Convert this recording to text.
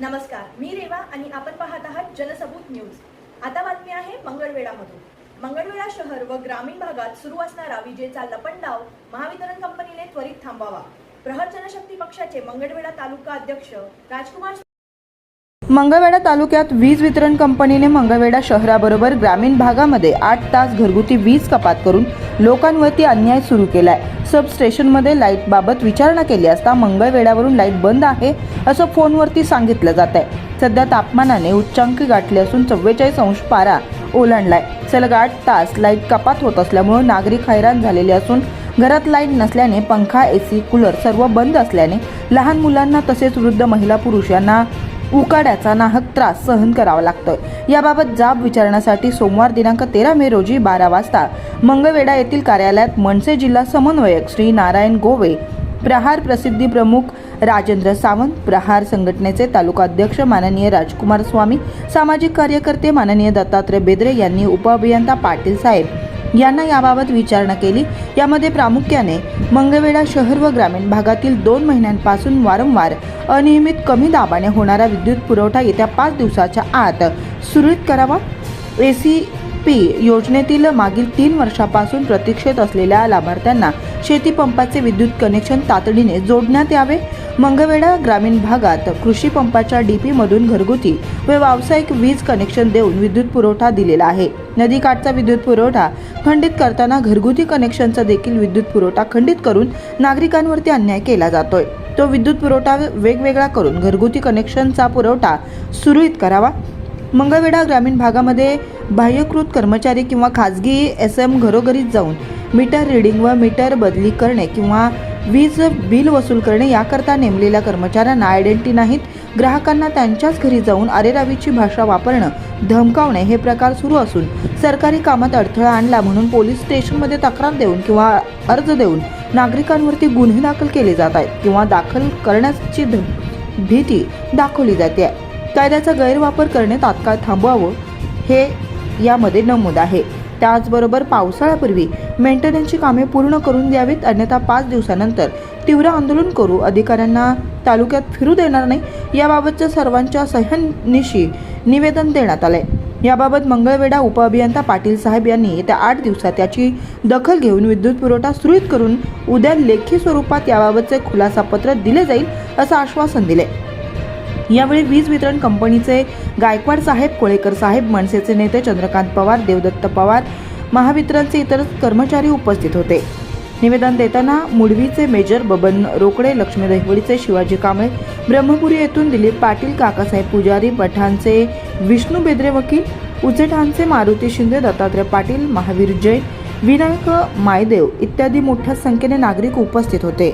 नमस्कार मी रेवा आणि आपण पाहत आहात जनसबूत न्यूज. आता बातमी आहे मंगळवेढामधून. मंगळवेढा शहर व ग्रामीण भागात सुरू असणारा विजेचा लपंडाव महावितरण कंपनीने त्वरित थांबावा प्रहर जनशक्ती पक्षाचे मंगळवेढा तालुका अध्यक्ष राजकुमार मंगळवेढा तालुक्यात वीज वितरण कंपनीने मंगळवेढा शहराबरोबर ग्रामीण भागामध्ये आठ तास घरगुती वीज कपात करून लोकांवरती अन्याय सुरू केलाय. सब स्टेशनमध्ये लाइट बाबत विचारणा केली असता मंगळवेढ्यावरून लाइट बंद आहे असं फोनवरती सांगितलं जात आहे सध्या तापमानाने उच्चांकी गाठले असून चव्वेचाळीस अंश पारा ओलांडलाय. सलग आठ तास लाइट कपात होत असल्यामुळे नागरिक हैराण झालेले असून घरात लाइट नसल्याने पंखा एसी कूलर सर्व बंद असल्याने लहान मुलांना तसेच वृद्ध महिला पुरुष यांना उकाड्याचा नाहक त्रास सहन करावा लागतोय. याबाबत जाब विचारण्यासाठी सोमवार दिनांक तेरा मे रोजी बारा वाजता मंगवेडा येथील कार्यालयात मनसे जिल्हा समन्वयक श्री नारायण गोवे प्रहार प्रसिद्धी प्रमुख राजेंद्र सावंत प्रहार संघटनेचे तालुका अध्यक्ष माननीय राजकुमार स्वामी सामाजिक कार्यकर्ते माननीय दत्तात्रय बेदरे यांनी उपअभियंता पाटील साहेब यांना याबाबत विचारणा केली. यामध्ये प्रामुख्याने मंगळवेढा शहर व ग्रामीण भागातील दोन महिन्यांपासून वारंवार अनियमित कमी दाबाने होणारा विद्युत पुरवठा येत्या पाच दिवसाच्या आत सुरळीत करावा. ए सी पी योजनेतील मागील तीन वर्षापासून प्रतीक्षेत असलेल्या लाभार्थ्यांना शेतीपंपाचे विद्युत कनेक्शन तातडीने जोडण्यात यावे. मंगवेडा ग्रामीण भागात कृषी पंपाच्या डीपी मधून घरगुती व व्यावसायिक वीज कनेक्शन देऊन विद्युत पुरवठा दिलेला आहे. नदीकाठचा विद्युत पुरवठा खंडित करताना घरगुती कनेक्शनचा देखील विद्युत पुरवठा खंडित करून नागरिकांवरती अन्याय केला जातोय. तो विद्युत पुरवठा वेगवेगळा करून घरगुती कनेक्शनचा पुरवठा सुरळीत करावा. मंगळवेढा ग्रामीण भागामध्ये बाह्यकृत कर्मचारी किंवा खाजगी एस एम घरोघरी जाऊन मीटर रिडिंग व मीटर बदली करणे किंवा वीज बिल वसूल करणे याकरता नेमलेल्या कर्मचाऱ्यांना आयडेंटिटी नाहीत. ग्राहकांना त्यांच्याच घरी जाऊन अरेरावीची भाषा वापरणं धमकावणे हे प्रकार सुरू असून सरकारी कामात अडथळा आणला म्हणून पोलीस स्टेशनमध्ये तक्रार देऊन किंवा अर्ज देऊन नागरिकांवरती गुन्हे दाखल केले जात आहेत किंवा दाखल करण्याची ध- भीती दाखवली जाते. आहे कायद्याचा गैरवापर करणे तात्काळ थांबवावं हे यामध्ये नमूद आहे. त्याचबरोबर पावसाळ्यापूर्वी मेंटेनन्सची कामे पूर्ण करून द्यावीत अन्यथा पाच दिवसानंतर तीव्र आंदोलन करू अधिकाऱ्यांना तालुक्यात फिरू देणार नाही याबाबतच्या सर्वांच्या सह्यानिशी निवेदन देण्यात आलंय. याबाबत मंगळवेढा उपअभियंता पाटील साहेब यांनी येत्या आठ दिवसात याची दखल घेऊन विद्युत पुरवठा सुरळीत करून उद्या लेखी स्वरूपात याबाबतचे खुलासा पत्र दिले जाईल असं आश्वासन दिले यावेळी वीज वितरण कंपनीचे गायकवाड साहेब कोळेकर साहेब मनसेचे नेते चंद्रकांत पवार देवदत्त पवार महावितरणचे इतर कर्मचारी उपस्थित होते. निवेदन देताना मुडवीचे मेजर बबन रोकडे लक्ष्मी दहिवडीचे शिवाजी कांबळे ब्रह्मपुरी येथून दिलीप पाटील काकासाहेब पुजारी पठाणचे विष्णू बेदरे वकील उचेठाणचे मारुती शिंदे दत्तात्रय पाटील महावीर जैन विनायक मायदेव इत्यादी मोठ्या संख्येने नागरिक उपस्थित होते.